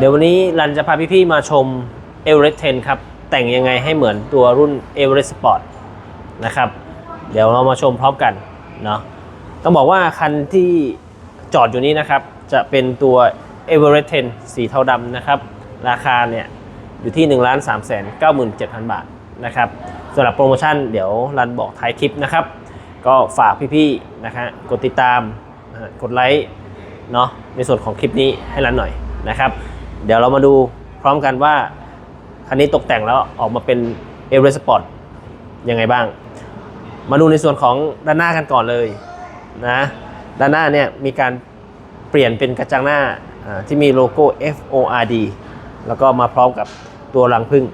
เดี๋ยววันนี้รันจะพาพี่ๆมาชม e v e r e s t 10 ครับ แต่งยังไงให้เหมือนตัวรุ่น e v e r e s t Sport นะครับ เดี๋ยวเรามาชมพร้อมกันเนาะต้องบอกว่าคันที่จอดอยู่นี้นะครับ จะเป็นตัว e v e r e s t 10 สีเทาดำนะครับ ราคาเนี่ยอยู่ที่ 1 3 9 7 0 0 0 บาทนะครับสำหรับโปรโมชั่นเดี๋ยวรันบอกท้ายคลิปนะครับ ก็ฝากพี่ๆนะฮะกดติดตามกดไลค์เนาะในส่วนของคลิปนี้ให้รันหน่อยนะครับ เดี๋ยวเรามาดูพร้อมกันว่า คันนี้ตกแต่งแล้วออกมาเป็น e v e r e s t Sport ยังไงบ้าง มาดูในส่วนของด้านหน้ากันก่อนเลยนะด้านหน้าเนี่ยมีการเปลี่ยนเป็นกระจังหน้าที่มีโลโก้ FORD แล้วก็มาพร้อมกับตัวรังพึ่ง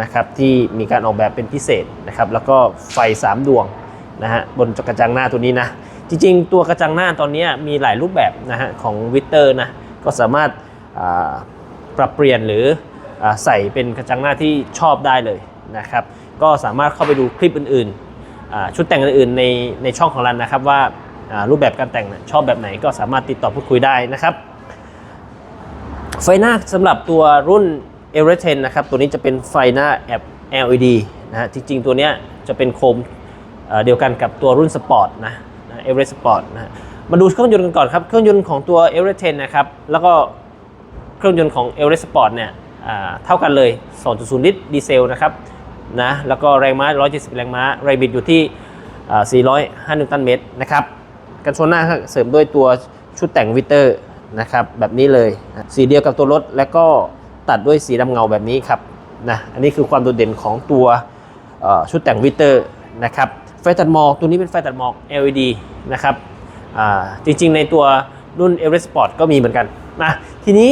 นะครับที่มีการออกแบบเป็นพิเศษนะครับแล้วก็ไฟ 3 ดวงนะฮะบนกระจังหน้าตัวนี้นะ จริงๆ ตัวกระจังหน้าตอนนี้มีหลายรูปแบบนะฮะของวิเตอร์นะก็สามารถ ปรับเปลี่ยนหรืออใส่เป็นกระจังหน้าที่ชอบได้เลยนะครับ ก็สามารถเข้าไปดูคลิปอื่นๆ ชุดแต่งอื่นๆในในช่องของรันนะครับว่ารูปแบบการแต่งชอบแบบไหนก็สามารถติดต่อพูดคุยได้นะครับไฟหน้าสำหรับตัวรุ่น e v e r e s t 10นะครับตัวนี้จะเป็นไฟหน้าแอบ LED นะฮะจริงๆ ตัวเนี้ยจะเป็นโคมเดียวกันกับตัวรุ่นสปอร์ตนะนะ e v e r e s t Sport นะฮะมาดูเครื่องยนต์กันก่อนครับ เครื่องยนต์ของตัว e v e r e s t 10นะครับแล้วก็ เครื่องยนต์ของ e v e r e s t Sport เนี่ยเท่ากันเลย 2.0 ลิตรดีเซลนะครับนะแล้วก็แรงม้า 170 แรงม้าแรงบิดอยู่ที่อ่า405นิวตันเมตรนะครับกันชนหน้าเสริมด้วยตัวชุดแต่งวิเตอร์นะครับแบบนี้เลยสีเดียวกับตัวรถ แล้วก็ตัดด้วยสีดำเงาแบบนี้ครับนะอันนี้คือความโดดเด่นของตัวชุดแต่งวิเตอร์นะครับไฟตัดหมอกตัวนี้เป็นไฟตัดหมอก LED นะครับจริงๆในตัวรุ่น e v e r e s t Sport ก็มีเหมือนกันนะทีนี้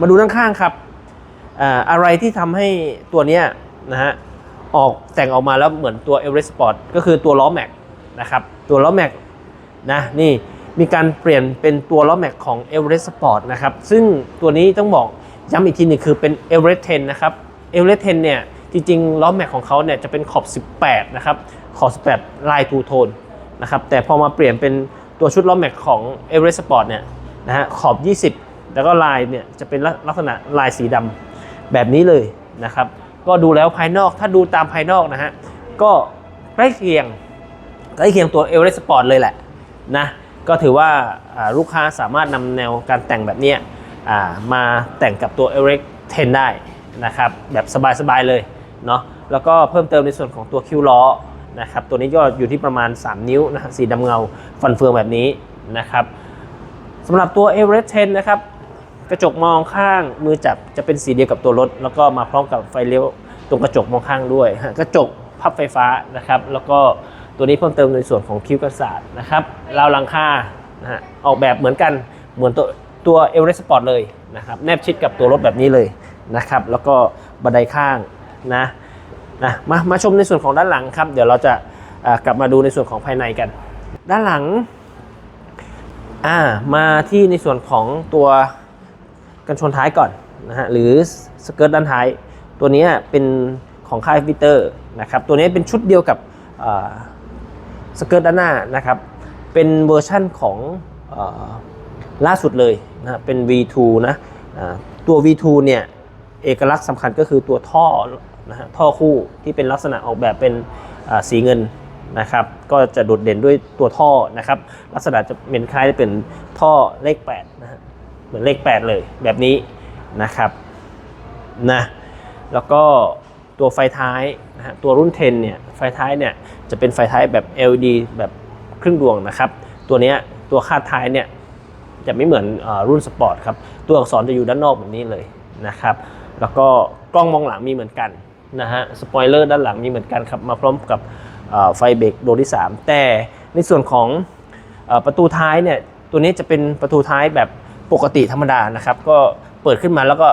มาดูด้านข้างครับอ่าอะไรที่ทำให้ตัวนี้นะฮะออกแต่งออกมาแล้วเหมือนตัว e v e r e s t Sport ก็คือตัวล้อแม็กนะครับตัวล้อแม็กนะนี่มีการเปลี่ยนเป็นตัวล้อแม็กของ e v e r e s t Sport นะครับซึ่งตัวนี้ต้องบอกย้ำอีกทีหนึงคือเป็น e v e r e s t 10 นะครับ e v e r e s t 10 เนี่ยจริงๆล้อแม็กของเขาเนี่ยจะเป็นขอบ 18 นะครับขอบ 18 ลายทูโทนนะครับแต่พอมาเปลี่ยนเป็นตัวชุดล้อแม็กของ e v e r e s t Sport เนี่ยนะฮะขอบ 20 แล้วก็ลายเนี่ยจะเป็นลักษณะลายสีดำแบบนี้เลยนะครับ ก็ดูแล้วภายนอกถ้าดูตามภายนอกนะฮะก็ใกล้เคียงใกล้เคียงตัว e v e r e s t Sport เลยแหละนะก็ถือว่าลูกค้าสามารถนำแนวการแต่งแบบนี้มาแต่งกับตัว e v e r e s t 10 ได้นะครับแบบสบายๆเลยเนาะแล้วก็เพิ่มเติมในส่วนของตัวคิ้วล้อนะครับตัวนี้ก็อยู่ที่ประมาณ 3 นิ้วนะฮะสีดำเงาฟันเฟืองแบบนี้นะครับสำหรับตัว e v e r e s t 10 นะครับ กระจกมองข้างมือจับจะเป็นสีเดียวกับตัวรถ แล้วก็มาพร้อมกับไฟเลี้ยวตรงกระจกมองข้างด้วยกระจกพับไฟฟ้านะครับ แล้วก็ตัวนี้เพิ่มเติมในส่วนของคิ้วกันศาสตร์นะครับราวหลังคานะฮะออกแบบเหมือนกันเหมือนตัวตัวเอเวอเรสต์สปอร์ตเลยนะครับแนบชิดกับตัวรถแบบนี้เลยนะครับ แล้วก็บันไดข้างนะนะมามาชมในส่วนของด้านหลังครับ เดี๋ยวเราจะกลับมาดูในส่วนของภายในกัน ด้านหลังอ่ามาที่ในส่วนของตัว กันชนท้ายก่อนนะฮะหรือสเกิร์ตด้านท้าย ตัวนี้เป็นของค่ายวิเตอร์นะครับตัวนี้เป็นชุดเดียวกับสเกิร์ตด้านหน้านะครับเป็นเวอร์ชั่นของอล่าสุดเลยนะเป็น V2 นะตัว V2 เนี่ยเอกลักษณ์สำคัญก็คือตัวท่อนะฮะท่อคู่ที่เป็นลักษณะออกแบบเป็นสีเงินนะครับก็จะโดดเด่นด้วยตัวท่อนะครับลักษณะจะเป็นคล้ายเป็นท่อเลข8นะฮะ เหมือนเลข 8 เลยแบบนี้นะครับนะแล้วก็ตัวไฟท้ายนะฮะตัวรุ่น 10 เนี่ยไฟท้ายเนี่ยจะเป็นไฟท้ายแบบ LED แบบครึ่งดวงนะครับ ตัวเนี้ยตัวคาดท้ายเนี่ยจะไม่เหมือนอรุ่นสปอร์ตครับ ตัวอักษรจะอยู่ด้านนอกแบบนี้เลยนะครับ แล้วก็กล้องมองหลังมีเหมือนกันนะฮะสปอยเลอร์ด้านหลังมีเหมือนกันครับ มาพร้อมกับไฟเบรกดวงที่ 3 แต่ในส่วนของอประตูท้ายเนี่ยตัวนี้จะเป็นประตูท้ายแบบ ปกติธรรมดานะครับ ก็เปิดขึ้นมาแล้วก็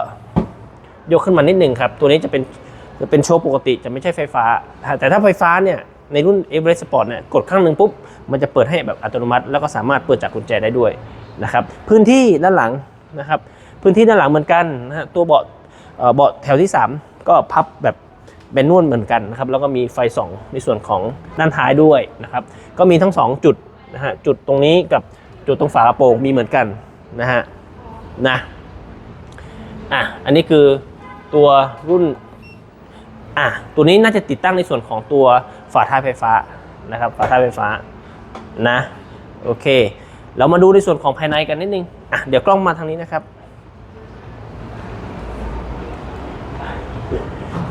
ยกขึ้นมานิดนึงครับ ตัวนี้จะเป็นจะเป็นโชว์ปกติจะไม่ใช่ไฟฟ้า แต่ถ้าไฟฟ้าเนี่ยในรุ่น e v e r e s t Sport เนี่ยกดครั้งหนึ่งปุ๊บ มันจะเปิดให้แบบอัตโนมัติ แล้วก็สามารถเปิดจากกุญแจได้ด้วยนะครับพื้นที่ด้านหลังนะครับ พื้นที่ด้านหลังเหมือนกันนะฮะตัวเบาะเบาะแถวที่ 3 ก็พับแบบแบนนวลเหมือนกันนะครับแล้วก็มีไฟส่องในส่วนของด้านท้ายด้วยนะครับก็มีทั้ง 2 จุดนะฮะจุดตรงนี้กับจุดตรงฝากระโปรงมีเหมือนกัน นะฮะนะอะอันนี้คือตัวรุ่นอะตัวนี้น่าจะติดตั้งในส่วนของตัวฝาท้ายไฟฟ้านะครับฝาท้ายไฟฟ้านะโอเค เรามาดูในส่วนของภายในกันนิดนึงอะเดี๋ยวกล้องมาทางนี้นะครับ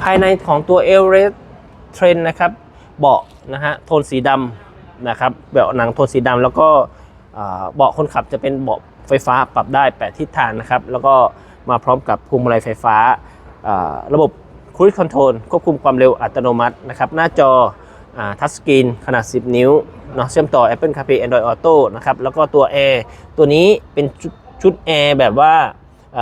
ภายในของตัว e v e r e s t Trend นะครับเบาะนะฮะโทนสีดำนะครับเบาะหนังโทนสีดำแล้วก็เบาะคนขับจะเป็นเบาะ ไฟฟ้าปรับได้ 8 ทิศทางนะครับ แล้วก็มาพร้อมกับพวงมาลัยไฟฟ้า ระบบ Cruise Control ควบคุมความเร็วอัตโนมัตินะครับ หน้าจอทัชสกรีนขนาด 10 นิ้วเนาะเชื่อมต่อ Apple CarPlay Android Auto นะครับ แล้วก็ตัวแอร์ตัวนี้เป็นชุดแอร์แบบว่า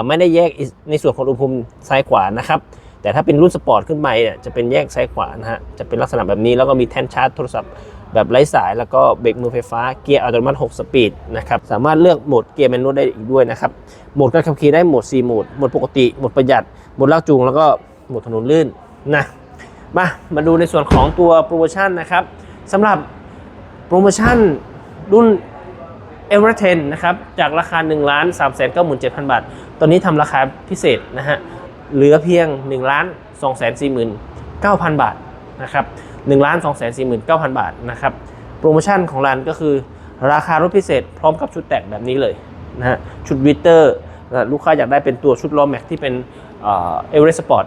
ไม่ได้แยกในส่วนของอุณหภูมิซ้ายขวานะครับ แต่ถ้าเป็นรุ่นสปอร์ตขึ้นไปเนี่ยจะเป็นแยกซ้ายขวานะฮะ จะเป็นลักษณะแบบนี้แล้วก็มีแท่นชาร์จโทรศัพท์ แบบไร้สายแล้วก็เบรกมือไฟฟ้าเกียร์อัตโนมัติ 6 สปีดนะครับสามารถเลือกโหมดเกียร์แมนนวลได้อีกด้วยนะครับโหมดการขับขี่ได้โหมด 4 โหมดโหมดปกติโหมดประหยัดโหมดลากจูงแล้วก็โหมดถนนลื่นนะมามาดูในส่วนของตัวโปรโมชั่นนะครับสำหรับโปรโมชั่นรุ่นเอเวอร์เทนนะครับจากราคา1นึ่งล้านสามแสนเก้าหมื่นเจ็ดพันบาท ตอนนี้ทำราคาพิเศษนะฮะเหลือเพียง1นึ่งล้านสองแสนสี่หมื่นเก้าพันบาท นะครับหนึ่งล้านสองแสนสี่หมื่นเก้าพันบาทนะครับโปรโมชั่นของร้านก็คือ ราคารถพิเศษ พร้อมกับชุดแต่งแบบนี้เลยนะฮะชุดวิเตอร์ลูกค้าอยากได้เป็นตัวชุดล้อแม็กที่เป็นเอเวอเรสต์สปอร์ต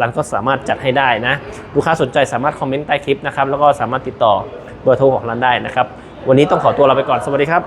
ร้านก็สามารถจัดให้ได้นะลูกค้าสนใจสามารถคอมเมนต์ใต้คลิปนะครับแล้วก็สามารถติดต่อเบอร์โทรของร้านได้นะครับวันนี้ต้องขอตัวลาไปก่อนสวัสดีครับ